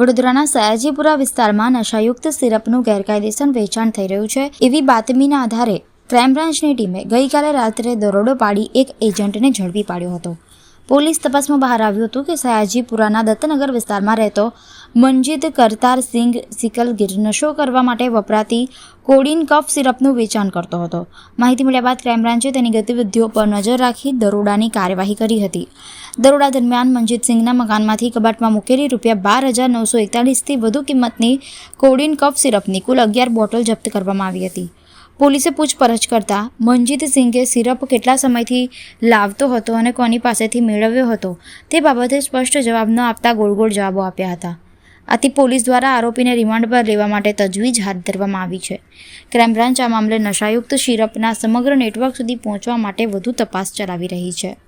વડોદરાના સયાજીપુરા વિસ્તારમાં નશાયુક્ત સિરપનું ગેરકાયદેસર વેચાણ થઈ રહ્યું છે. એવી બાતમીના આધારે ક્રાઇમ બ્રાન્ચની ટીમે ગઈકાલે રાત્રે દરોડો પાડી એક એજન્ટને ઝડપી પાડ્યો હતો. પોલીસ તપાસમાં બહાર આવ્યું હતું કે સયાજીપુરાના દત્તનગર વિસ્તારમાં રહેતો મંજીત કરતાર સિંઘ સિકલગીર નશો કરવા માટે વપરાતી કોડિન કફ સિરપનું વેચાણ કરતો હતો. માહિતી મળ્યા બાદ ક્રાઇમ બ્રાન્ચે તેની ગતિવિધિઓ પર નજર રાખી દરોડાની કાર્યવાહી કરી હતી. દરોડા દરમિયાન મનજીત સિંઘના મકાનમાંથી કબાટમાં મૂકેલી રૂપિયા બાર હજાર નવસો એકતાલીસથી વધુ કિંમતની કોડિન કફ સિરપની કુલ અગિયાર બોટલ જપ્ત કરવામાં આવી હતી. પોલીસે પૂછપરછ કરતા મનજીત સિંઘે સિરપ કેટલા સમયથી લાવતો હતો અને કોની પાસેથી મેળવ્યો હતો તે બાબતે સ્પષ્ટ જવાબ ન આપતા ગોળ ગોળ જવાબો આપ્યા હતા. આથી પોલીસ દ્વારા આરોપીને રિમાન્ડ પર લેવા માટે તજવીજ હાથ ધરવામાં આવી છે. ક્રાઇમ બ્રાન્ચ આ મામલે નશાયુક્ત શિરપના સમગ્ર નેટવર્ક સુધી પહોંચવા માટે વધુ તપાસ ચલાવી રહી છે.